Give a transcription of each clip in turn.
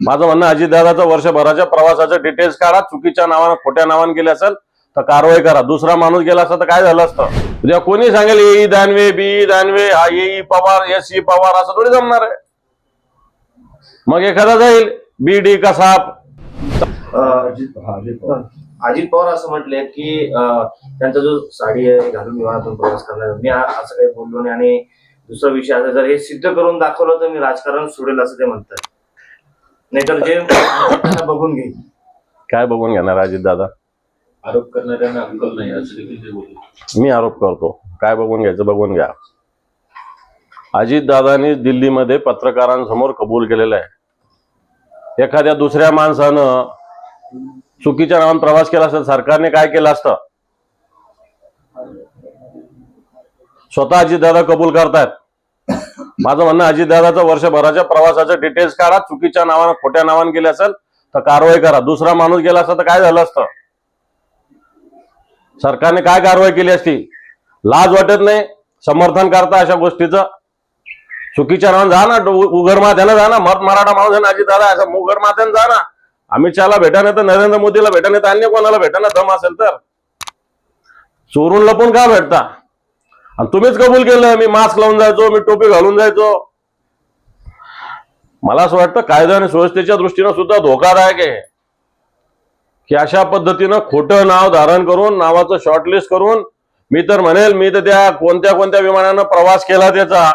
माझं म्हणणं अजितदादाचं वर्षभराच्या प्रवासाचं डिटेल्स काढा चुकीच्या नावानं खोट्या नावानं गेले असेल तर कारवाई करा. दुसरा माणूस गेला असता तर काय झालं असतं? उद्या कोणी सांगेल येई दानवे बी दानवे हा येई पवार एस सी पवार असं थोडी जमणार आहे. मग एखादा जाईल बी डी का साप अजित पवार. असं म्हटले की त्यांचा जो साडी आहे घालून विमानातून प्रवास करणार मी असं काही बोललो नाही आणि दुसरा विषय आता जर हे सिद्ध करून दाखवलं तर मी राजकारण सोडेल असं ते म्हणतात. नाहीतर जे त्यांना बघून घेईल काय बघून घेणार अजितदादा आरोप करणाऱ्यांना अक्कल नाही असं देखील ते बोलले. मी आरोप करतो. काय बघून घ्यायचं बघून घ्या. अजितदादांनी दिल्लीमध्ये पत्रकारांसमोर कबूल केलेलं आहे. एखाद्या दुसऱ्या माणसानं चुकीच्या नावानं प्रवास केला असेल सरकारने काय केलं असतं? स्वतः अजितदादा कबूल करतायत. माझं म्हणणं अजितदादाचा वर्षभराच्या प्रवासाचं डिटेल्स काढा चुकीच्या नावानं खोट्या नावानं गेले असेल तर कारवाई करा. दुसरा माणूस गेला असता तर काय झालं असतं? सरकारने काय कारवाई केली असती? लाज वाटत नाही समर्थन करता अशा गोष्टीचं. चुकीच्या नावानं जा ना उ- उघड माथ्यानं जा ना मत मराठा माणूस आहे ना असं उघड माथ्यानं जा ना. अमित शहाला भेटा नाही तर नरेंद्र मोदीला भेटा नाही तर अन्य कोणाला भेटा ना दम असेल तर. चोरून लपून का भेटता? आणि तुम्हीच कबूल केलं मी मास्क लावून जायचो मी टोपी घालून जायचो. मला असं वाटतं कायदा आणि सुव्यवस्थेच्या दृष्टीनं सुद्धा धोकादायक आहे. की अशा पद्धतीनं खोटं नाव धारण करून नावाचं शॉर्टलिस्ट करून मी तर म्हणेल मी तर त्या कोणत्या कोणत्या विमानानं प्रवास केला त्याचा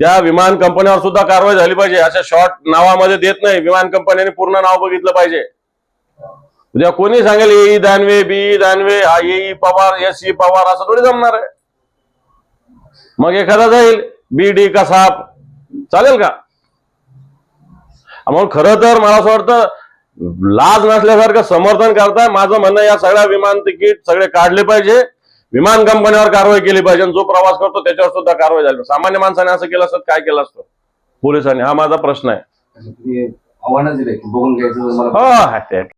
त्या विमान कंपन्यावर सुद्धा कारवाई झाली पाहिजे. अशा शॉर्ट नावामध्ये देत नाही विमान कंपन्यांनी पूर्ण नाव बघितलं पाहिजे. उद्या कोणी सांगेल येई दानवे बी दानवे हा येई पवार एस ई पवार असं थोडी जमणार आहे. मग एखादा जाईल बी डी का साप. चालेल का? मग खरं तर मला असं वाटतं लाज नसल्यासारखं समर्थन करताय. माझं म्हणणं या सगळ्या विमान तिकीट सगळे काढले पाहिजे. विमान कंपन्यावर कारवाई केली पाहिजे आणि जो प्रवास करतो त्याच्यावर सुद्धा कारवाई झाली. सामान्य माणसाने असं केलं असतं काय केलं असतं? पोलिसांनी. हा माझा प्रश्न आहे. आव्हानच दिले बघून घ्यायचं